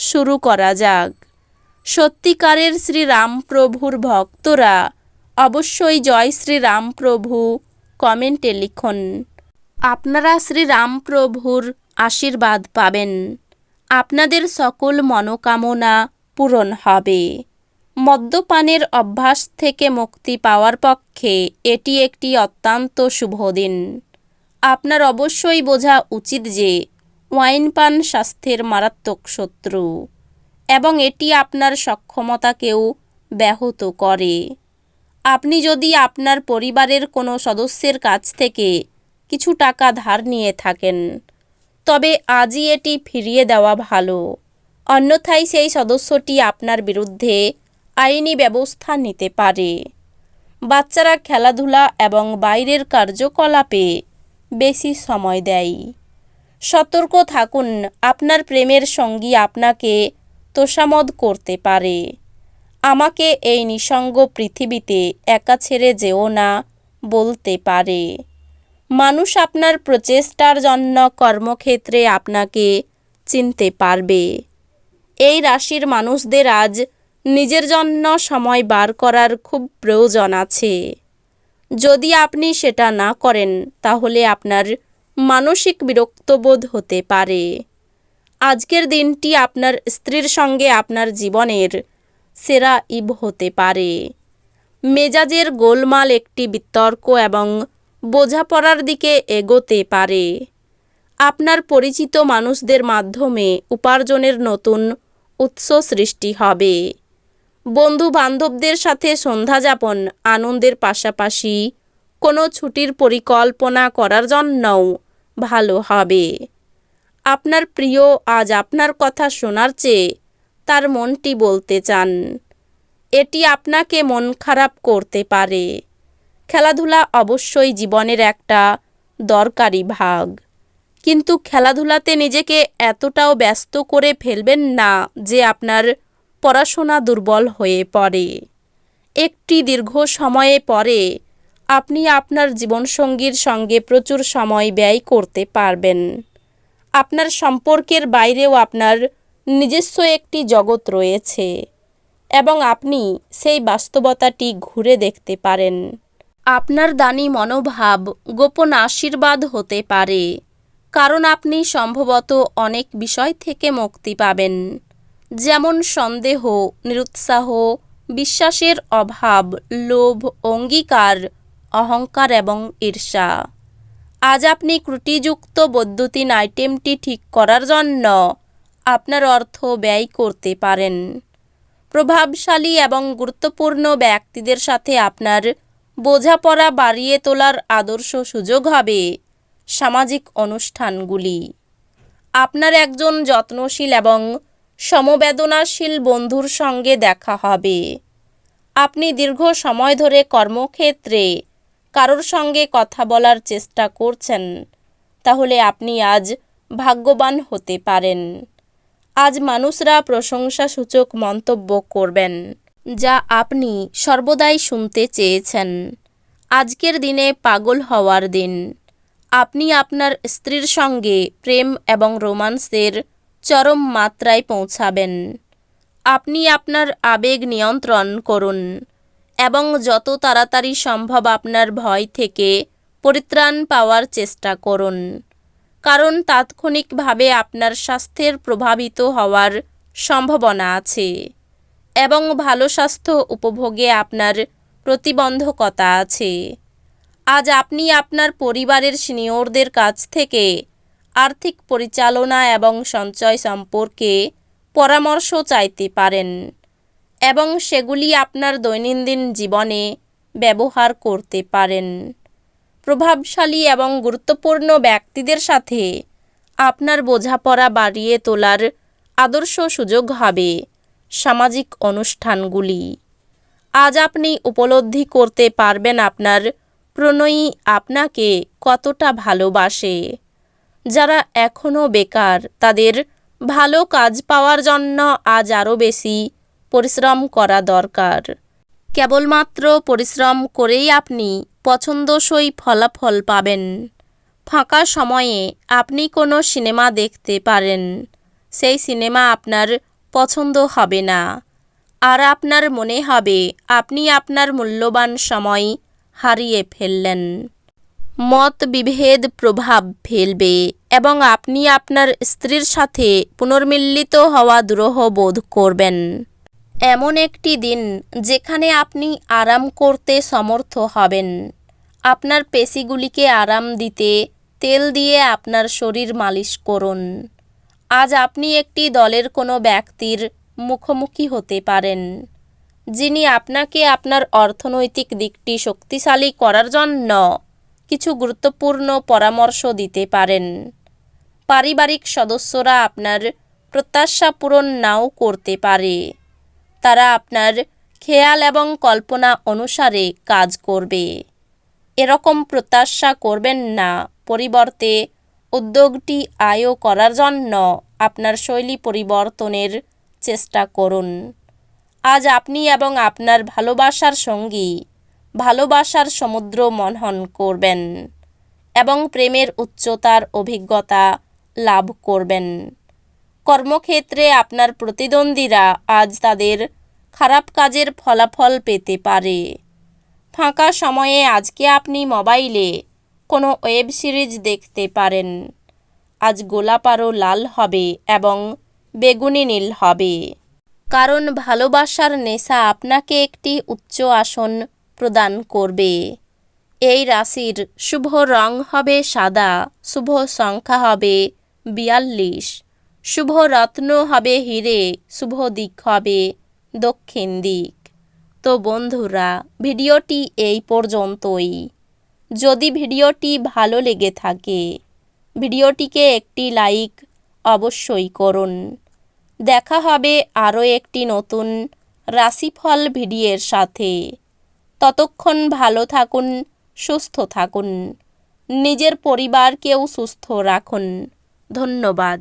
শুরু করা যাক। সত্যিকারের শ্রীরামপ্রভুর ভক্তরা অবশ্যই জয় শ্রীরামপ্রভু কমেন্টে লিখুন। আপনারা শ্রীরামপ্রভুর আশীর্বাদ পাবেন। আপনাদের সকল মনোকামনা পূরণ হবে। মদ্যপানের অভ্যাস থেকে মুক্তি পাওয়ার পক্ষে এটি একটি অত্যন্ত শুভ দিন। আপনার অবশ্যই বোঝা উচিত যে ওয়াইন পান স্বাস্থ্যের মারাত্মক শত্রু এবং এটি আপনার সক্ষমতাকেও ব্যাহত করে। আপনি যদি আপনার পরিবারের কোনো সদস্যের কাছ থেকে কিছু টাকা ধার নিয়ে থাকেন, তবে আজই এটি ফিরিয়ে দেওয়া ভালো। অন্যথায় সেই সদস্যটি আপনার বিরুদ্ধে আইনি ব্যবস্থা নিতে পারে। বাচ্চারা খেলাধুলা এবং বাইরের কার্যকলাপে বেশি সময় দেয়। সতর্ক থাকুন, আপনার প্রেমের সঙ্গী আপনাকে তোষামদ করতে পারে। আমাকে এই নিঃসঙ্গ পৃথিবীতে একা ছেড়ে যেও না বলতে পারে। মানুষ আপনার প্রচেষ্টার জন্য কর্মক্ষেত্রে আপনাকে চিনতে পারবে। এই রাশির মানুষদের আজ নিজের জন্য সময় বার করার খুব প্রয়োজন আছে। যদি আপনি সেটা না করেন, তাহলে আপনার মানসিক বিরক্তবোধ হতে পারে। আজকের দিনটি আপনার স্ত্রীর সঙ্গে আপনার জীবনের সেরা ইব হতে পারে। মেজাজের গোলমাল একটি বিতর্ক এবং বোঝাপড়ার দিকে এগোতে পারে। আপনার পরিচিত মানুষদের মাধ্যমে উপার্জনের নতুন উৎস সৃষ্টি হবে। বন্ধু বান্ধবদের সাথে সন্ধ্যাযাপন আনন্দের পাশাপাশি কোনো ছুটির পরিকল্পনা করার জন্যও ভালো হবে। আপনার প্রিয় আজ আপনার কথা শোনার চেয়ে তার মনটি বলতে চান। এটি আপনাকে মন খারাপ করতে পারে। খেলাধুলা অবশ্যই জীবনের একটা দরকারি ভাগ। কিন্তু খেলাধুলাতে নিজেকে এতটাও ব্যস্ত করে ফেলবেন না যে আপনার পড়াশোনা দুর্বল হয়ে পড়ে। একটি দীর্ঘ সময়ে পরে আপনি আপনার জীবনসঙ্গীর সঙ্গে প্রচুর সময় ব্যয় করতে পারবেন। আপনার সম্পর্কের বাইরেও আপনার নিজস্ব একটি জগৎ রয়েছে এবং আপনি সেই বাস্তবতাটি ঘুরে দেখতে পারেন। আপনার দানি মনোভাব গোপন আশীর্বাদ হতে পারে, কারণ আপনি সম্ভবত অনেক বিষয় থেকে মুক্তি পাবেন, যেমন সন্দেহ, নিরুৎসাহ, বিশ্বাসের অভাব, লোভ, অঙ্গীকার অহংকার এবং ঈর্ষা। আজ আপনি ত্রুটিযুক্ত বৈদ্যুতিন আইটেমটি ঠিক করার জন্য আপনার অর্থ ব্যয় করতে পারেন। প্রভাবশালী এবং গুরুত্বপূর্ণ ব্যক্তিদের সাথে আপনার বোঝাপড়া বাড়িয়ে তোলার আদর্শ সুযোগ হবে সামাজিক অনুষ্ঠানগুলি। আপনার একজন যত্নশীল এবং সমবেদনাশীল বন্ধুর সঙ্গে দেখা হবে। আপনি দীর্ঘ সময় ধরে কর্মক্ষেত্রে কারোর সঙ্গে কথা বলার চেষ্টা করছেন, তাহলে আপনি আজ ভাগ্যবান হতে পারেন। আজ মানুষরা প্রশংসাসূচক মন্তব্য করবেন, যা আপনি সর্বদাই শুনতে চেয়েছেন। আজকের দিনে পাগল হওয়ার দিন। আপনি আপনার স্ত্রীর সঙ্গে প্রেম এবং রোমান্সের চরম মাত্রায় পৌঁছাবেন। আপনি আপনার আবেগ নিয়ন্ত্রণ করুন। এবং যত তাড়াতাড়ি সম্ভব আপনার ভয় থেকে পরিত্রাণ পাওয়ার চেষ্টা করুন। কারণ তাৎক্ষণিকভাবে আপনার স্বাস্থ্যের প্রভাবিত হওয়ার সম্ভাবনা আছে এবং ভালো স্বাস্থ্য উপভোগে আপনার প্রতিবন্ধকতা আছে। আজ আপনি আপনার পরিবারের সিনিয়রদের কাছ থেকে আর্থিক পরিচালনা এবং সঞ্চয় সম্পর্কে পরামর্শ চাইতে পারেন। এবং সেগুলি আপনার দৈনন্দিন জীবনে ব্যবহার করতে পারেন। প্রভাবশালী এবং গুরুত্বপূর্ণ ব্যক্তিদের সাথে আপনার বোঝাপড়া বাড়িয়ে তোলার আদর্শ সুযোগ হবে সামাজিক অনুষ্ঠানগুলি। আজ আপনি উপলব্ধি করতে পারবেন আপনার প্রণয়ী আপনাকে কতটা ভালোবাসে। যারা এখনও বেকার, তাদের ভালো কাজ পাওয়ার জন্য আজ আরও বেশি পরিশ্রম করা দরকার। কেবলমাত্র পরিশ্রম করেই আপনি পছন্দসই ফলাফল পাবেন। ফাঁকা সময়ে আপনি কোনো সিনেমা দেখতে পারেন। সেই সিনেমা আপনার পছন্দ হবে না। আর আপনার মনে হবে আপনি আপনার মূল্যবান সময় হারিয়ে ফেললেন। মত বিভেদ প্রভাব ফেলবে এবং আপনি আপনার স্ত্রীর সাথে পুনর্মিল্লিত হওয়া দুরূহ বোধ করবেন। এমন একটি দিন যেখানে আপনি আরাম করতে সমর্থ হবেন। আপনার পেশিগুলিকে আরাম দিতে, তেল দিয়ে আপনার শরীর মালিশ করুন। আজ আপনি একটি দলের কোনো ব্যক্তির মুখোমুখি হতে পারেন, যিনি আপনাকে আপনার অর্থনৈতিক দিকটি শক্তিশালী করার জন্য কিছু গুরুত্বপূর্ণ পরামর্শ দিতে পারেন। পারিবারিক সদস্যরা আপনার প্রত্যাশা পূরণ নাও করতে পারে। তারা আপনার খেয়াল এবং কল্পনা অনুসারে কাজ করবে। এরকম প্রত্যাশা করবেন না। পরিবর্তে উদ্যোগটি আয় করার জন্য আপনার শৈলী পরিবর্তনের চেষ্টা করুন। আজ আপনি এবং আপনার ভালোবাসার সঙ্গী ভালোবাসার সমুদ্র মনন করবেন এবং প্রেমের উচ্চতার অভিজ্ঞতা লাভ করবেন। কর্মক্ষেত্রে আপনার প্রতিদ্বন্দ্বীরা আজ তাদের খারাপ কাজের ফলাফল পেতে পারে। ফাঁকা সময়ে আজকে আপনি মোবাইলে কোনো ওয়েব সিরিজ দেখতে পারেন। আজ গোলাপ আরও লাল হবে এবং বেগুনি নীল হবে। কারণ ভালোবাসার নেশা আপনাকে একটি উচ্চ আসন প্রদান করবে। এই রাশির শুভ রং হবে সাদা, শুভ সংখ্যা হবে বিয়াল্লিশ। শুভ রত্ন হবে হিরে, শুভ দিক হবে দক্ষিণ দিক। তো বন্ধুরা, ভিডিওটি এই পর্যন্তই। যদি ভিডিওটি ভালো লেগে থাকে, ভিডিওটিকে একটি লাইক অবশ্যই করুন। দেখা হবে আরও একটি নতুন রাশিফল ভিডিওর সাথে। ততক্ষণ ভালো থাকুন, সুস্থ থাকুন, নিজের পরিবারকেও সুস্থ রাখুন। ধন্যবাদ।